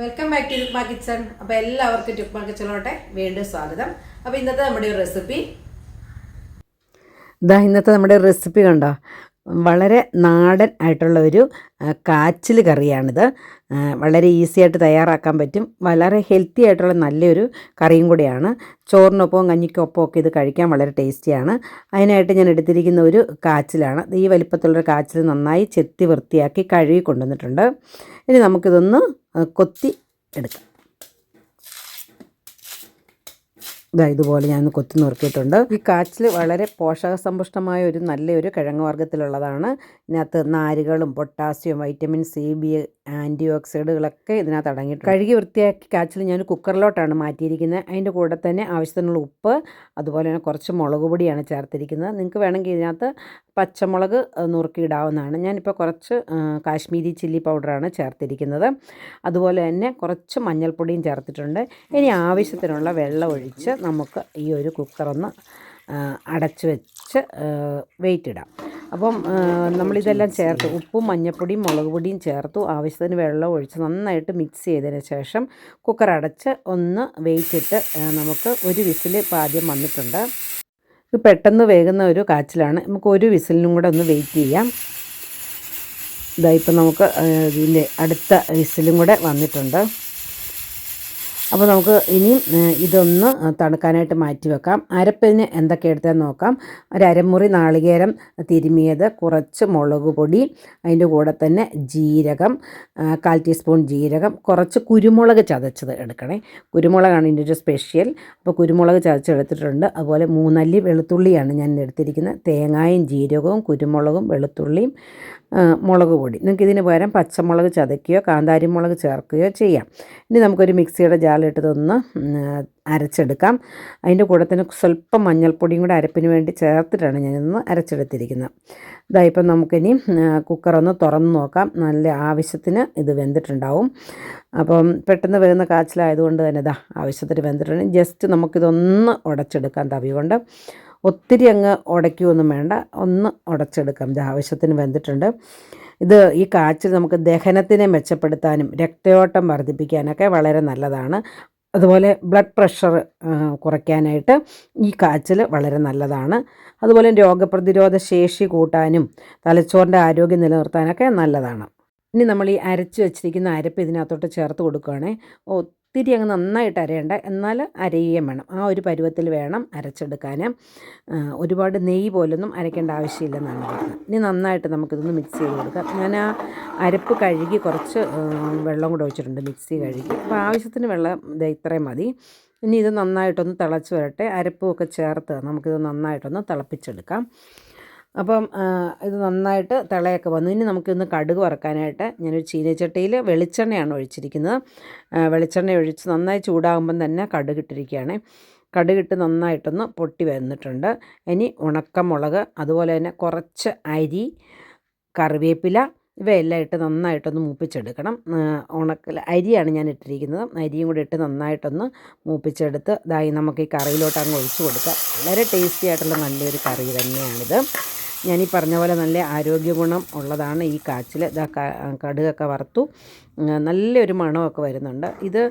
Welcome back to Rukma kitchen അപ്പോൾ എല്ലാവർക്കും രുക്മ കിച്ചണോട്ടെ വീണ്ടും സ്വാഗതം. അപ്പോൾ ഇന്നത്തെ നമ്മുടെ ഒരു റെസിപ്പി ഇതാ ഇന്നത്തെ നമ്മുടെ റെസിപ്പി കണ്ടോ? വളരെ നാടൻ ആയിട്ടുള്ള ഒരു കാച്ചിൽ കറിയാണിത്. വളരെ ഈസി ആയിട്ട് തയ്യാറാക്കാൻ പറ്റും. വളരെ ഹെൽത്തി ആയിട്ടുള്ള നല്ലൊരു കറിയും കൂടിയാണ്. ചോറിനൊപ്പവും കഞ്ഞിക്കൊപ്പവും ഒക്കെ ഇത് കഴിക്കാൻ വളരെ ടേസ്റ്റിയാണ്. അതിനായിട്ട് ഞാൻ എടുത്തിരിക്കുന്ന ഒരു കാച്ചിലാണ്. ഈ വലിപ്പത്തിലുള്ളൊരു കാച്ചിൽ നന്നായി ചെത്തി വൃത്തിയാക്കി കഴുകി കൊണ്ടുവന്നിട്ടുണ്ട്. ഇനി നമുക്കിതൊന്ന് കൊത്തി എടുക്കാം. ഇതാ ഇതുപോലെ ഞാൻ കൊത്തി നുറുക്കിയിട്ടുണ്ട്. ഈ കാച്ചിൽ വളരെ പോഷകസമ്പുഷ്ടമായ ഒരു നല്ലൊരു കിഴങ്ങ് വർഗത്തിലുള്ളതാണ്. ഇതിനകത്ത് നാരുകളും potassium vitamin C B anti ഓക്സൈഡുകളൊക്കെ ഇതിനകത്ത് അടങ്ങിയിട്ടുണ്ട്. കഴുകി വൃത്തിയാക്കി കാച്ചിൽ ഞാൻ കുക്കറിലോട്ടാണ് മാറ്റിയിരിക്കുന്നത്. അതിന്റെ കൂടെ തന്നെ ആവശ്യത്തിനുള്ള ഉപ്പ് അതുപോലെ തന്നെ കുറച്ച് മുളക് പൊടിയാണ് ചേർത്തിരിക്കുന്നത്. നിങ്ങൾക്ക് വേണമെങ്കിൽ ഇതിനകത്ത് പച്ചമുളക് നുറുക്കിയിടാവുന്നതാണ്. ഞാനിപ്പോൾ കുറച്ച് കാശ്മീരി ചില്ലി പൗഡറാണ് ചേർത്തിരിക്കുന്നത്. അതുപോലെ തന്നെ കുറച്ച് മഞ്ഞൾപ്പൊടിയും ചേർത്തിട്ടുണ്ട്. ഇനി ആവശ്യത്തിനുള്ള വെള്ളം ഒഴിച്ച് നമുക്ക് ഈ ഒരു കുക്കറൊന്ന് അടച്ച് വെച്ച് വെയിറ്റ് ഇടാം അപ്പം നമ്മളിതെല്ലാം ചേർത്ത് ഉപ്പും മഞ്ഞൾപ്പൊടിയും മുളക് പൊടിയും ചേർത്തു. ആവശ്യത്തിന് വെള്ളം ഒഴിച്ച് നന്നായിട്ട് മിക്സ് ചെയ്തതിന് ശേഷം കുക്കർ അടച്ച് ഒന്ന് വെയിറ്റ് ഇട്ട് നമുക്ക് ഒരു വിസിൽ പാദ്യം വന്നിട്ടുണ്ട്. ഇത് പെട്ടെന്ന് വേകുന്ന ഒരു കാച്ചിലാണ്. നമുക്ക് ഒരു വിസിലിനും കൂടെ ഒന്ന് വെയിറ്റ് ചെയ്യാം. ഇതായിപ്പോൾ നമുക്ക് ഇതിന്റെ അടുത്ത വിസിലും കൂടെ വന്നിട്ടുണ്ട്. അപ്പോൾ നമുക്ക് ഇനിയും ഇതൊന്ന് തണുക്കാനായിട്ട് മാറ്റി വെക്കാം. അരപ്പിന് എന്തൊക്കെ എടുത്താൽ നോക്കാം. ഒരു അരമുറി നാളികേരം തിരുമിയത് കുറച്ച് മുളക് പൊടി അതിന്റെ കൂടെ തന്നെ ജീരകം കാൽ ടീസ്പൂൺ ജീരകം കുറച്ച് കുരുമുളക് ചതച്ചത് എടുക്കണേ. കുരുമുളകാണ് ഇതിന്റെ ഒരു സ്പെഷ്യൽ. അപ്പോൾ കുരുമുളക് ചതച്ചെടുത്തിട്ടുണ്ട്. അതുപോലെ മൂന്നല്ലി വെളുത്തുള്ളിയാണ് ഞാൻ എടുത്തിരിക്കുന്നത്. തേങ്ങായും ജീരകവും കുരുമുളകും വെളുത്തുള്ളിയും മുളക് പൊടി. നിങ്ങൾക്ക് ഇതിന് പകരം പച്ചമുളക് ചതയ്ക്കുകയോ കാന്താരിമുളക് ചേർക്കുകയോ ചെയ്യാം. ഇനി നമുക്കൊരു മിക്സിയുടെ ജാലിട്ട് ഒന്ന് അരച്ചെടുക്കാം. അതിന്റെ കൂടെ തന്നെ സ്വല്പം മഞ്ഞൾപ്പൊടിയും കൂടെ അരപ്പിന് വേണ്ടി ചേർത്തിട്ടാണ് ഞാനിന്ന് അരച്ചെടുത്തിരിക്കുന്നത്. ഇതാ ഇപ്പം നമുക്കിനി കുക്കറൊന്ന് തുറന്ന് നോക്കാം. നല്ല ആവശ്യത്തിന് ഇത് വെന്തിട്ടുണ്ടാവും. അപ്പം പെട്ടെന്ന് വരുന്ന കാച്ചിലായതുകൊണ്ട് തന്നെ ഇതാ ആവശ്യത്തിന് വെന്തിട്ടുണ്ട്. ജസ്റ്റ് നമുക്കിതൊന്ന് ഉടച്ചെടുക്കാം തവി കൊണ്ട്. ഒത്തിരി അങ്ങ് ഉടയ്ക്കുകയൊന്നും വേണ്ട. ഒന്ന് ഉടച്ചെടുക്കാം. ഇത് ആവശ്യത്തിന് വെന്തിട്ടുണ്ട്. ഇത് ഈ കാച്ചിൽ നമുക്ക് ദഹനത്തിനെ മെച്ചപ്പെടുത്താനും രക്തയോട്ടം വർദ്ധിപ്പിക്കാനൊക്കെ വളരെ നല്ലതാണ്. അതുപോലെ ബ്ലഡ് പ്രഷർ കുറയ്ക്കാനായിട്ട് ഈ കാച്ചിൽ വളരെ നല്ലതാണ്. അതുപോലെ രോഗപ്രതിരോധ ശേഷി കൂട്ടാനും തലച്ചോറിന്റെ ആരോഗ്യം നിലനിർത്താനൊക്കെ നല്ലതാണ്. ഇനി നമ്മൾ ഈ അരച്ച് വെച്ചിരിക്കുന്ന അരപ്പ് ഇതിനകത്തോട്ട് ചേർത്ത് കൊടുക്കുകയാണേ. ഒത്തിരി അങ്ങ് നന്നായിട്ട് അരയേണ്ട. എന്നാൽ അരയുകയും വേണം. ആ ഒരു പരുവത്തിൽ വേണം അരച്ചെടുക്കാൻ. ഒരുപാട് നെയ്യ് പോലൊന്നും അരയ്ക്കേണ്ട ആവശ്യമില്ലെന്നാണ് ഇനി നന്നായിട്ട് നമുക്കിതൊന്ന് മിക്സ് ചെയ്ത് കൊടുക്കാം. ഞാൻ ആ അരപ്പ് കഴുകി കുറച്ച് വെള്ളം കൂടെ വെച്ചിട്ടുണ്ട് മിക്സി കഴുകി. അപ്പോൾ ആവശ്യത്തിന് വെള്ളം ഇത്രയും മതി. ഇനി ഇത് നന്നായിട്ടൊന്ന് തിളച്ച് വരട്ടെ. അരപ്പും ഒക്കെ ചേർത്ത് നമുക്കിത് നന്നായിട്ടൊന്ന് തിളപ്പിച്ചെടുക്കാം. അപ്പം ഇത് നന്നായിട്ട് തിളയൊക്കെ വന്നു. ഇനി നമുക്കിന്ന് കടുക് വറക്കാനായിട്ട് ഞാനൊരു ചീനച്ചട്ടിയിൽ വെളിച്ചെണ്ണയാണ് ഒഴിച്ചിരിക്കുന്നത്. വെളിച്ചെണ്ണ ഒഴിച്ച് നന്നായി ചൂടാകുമ്പം തന്നെ കടുക് ഇട്ടിരിക്കുകയാണ്. കടുകിട്ട് നന്നായിട്ടൊന്ന് പൊട്ടി വന്നിട്ടുണ്ട്. ഇനി ഉണക്കമുളക് അതുപോലെ തന്നെ കുറച്ച് അരി കറിവേപ്പില ഇവയെല്ലാം ഇട്ട് നന്നായിട്ടൊന്ന് മൂപ്പിച്ചെടുക്കണം. ഉണക്ക അരിയാണ് ഞാൻ ഇട്ടിരിക്കുന്നത്. അരിയും കൂടി ഇട്ട് നന്നായിട്ടൊന്ന് മൂപ്പിച്ചെടുത്ത് ഇതായി നമുക്ക് ഈ കറിയിലോട്ട് അങ്ങ് ഒഴിച്ചു കൊടുക്കാം. വളരെ ടേസ്റ്റി ആയിട്ടുള്ള നല്ലൊരു കറി തന്നെയാണിത്. ഈ പറഞ്ഞ പോലെ നല്ല ആരോഗ്യ ഗുണം ഉള്ളതാണ് ഈ കാച്ചിൽ ഇതാ കടുകൊക്കെ വറുത്തു. നല്ലൊരു മണമൊക്കെ വരുന്നുണ്ട്. ഇത്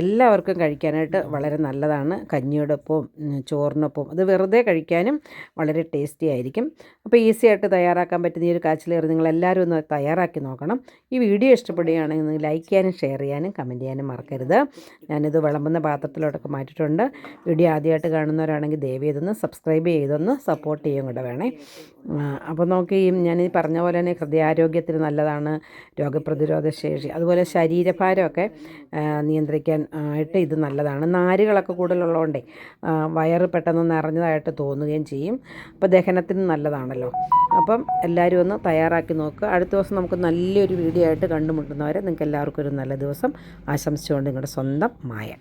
എല്ലാവർക്കും കഴിക്കാനായിട്ട് വളരെ നല്ലതാണ്. കഞ്ഞിയോടൊപ്പം ചോറിനൊപ്പവും. ചോറിനൊപ്പം അത് വെറുതെ കഴിക്കാനും വളരെ ടേസ്റ്റി ആയിരിക്കും. അപ്പോൾ ഈസി ആയിട്ട് തയ്യാറാക്കാൻ പറ്റുന്ന ഈ ഒരു കാച്ചിലേറി നിങ്ങൾ എല്ലാവരും ഒന്ന് തയ്യാറാക്കി നോക്കണം. ഈ വീഡിയോ ഇഷ്ടപ്പെടുകയാണെങ്കിൽ നിങ്ങൾ ലൈക്ക് ചെയ്യാനും ഷെയർ ചെയ്യാനും കമന്റ് ചെയ്യാനും മറക്കരുത്. ഞാനിത് വിളമ്പുന്ന പാത്രത്തിലോട്ടൊക്കെ മാറ്റിയിട്ടുണ്ട്. വീഡിയോ ആദ്യമായിട്ട് കാണുന്നവരാണെങ്കിൽ ദയവ് ചെയ്തൊന്ന് സബ്സ്ക്രൈബ് ചെയ്തൊന്ന് സപ്പോർട്ട് ചെയ്യും കൂടെ വേണേ. അപ്പോൾ നോക്കി ഞാൻ ഈ പറഞ്ഞ പോലെ തന്നെ ഹൃദയാരോഗ്യത്തിന് നല്ലതാണ്. രോഗപ്രതിരോധ ശേഷി. അതുപോലെ ശരീരഭാരമൊക്കെ നിയന്ത്രിക്കാൻ ആയിട്ട് ഇത് നല്ലതാണ്. നാരുകളൊക്കെ കൂടുതലുള്ളതുകൊണ്ടേ വയറ് പെട്ടെന്ന് നിറഞ്ഞതായിട്ട് തോന്നുകയും ചെയ്യും. അപ്പോൾ ദഹനത്തിന് നല്ലതാണല്ലോ. അപ്പം എല്ലാവരും ഒന്ന് തയ്യാറാക്കി നോക്കുക. അടുത്ത ദിവസം നമുക്ക് നല്ലൊരു വീഡിയോ ആയിട്ട് കണ്ടുമുട്ടുന്നവരെ നിങ്ങൾക്ക് എല്ലാവർക്കും ഒരു നല്ല ദിവസം. ആശംസിച്ചുകൊണ്ട് നിങ്ങളുടെ സ്വന്തം മായ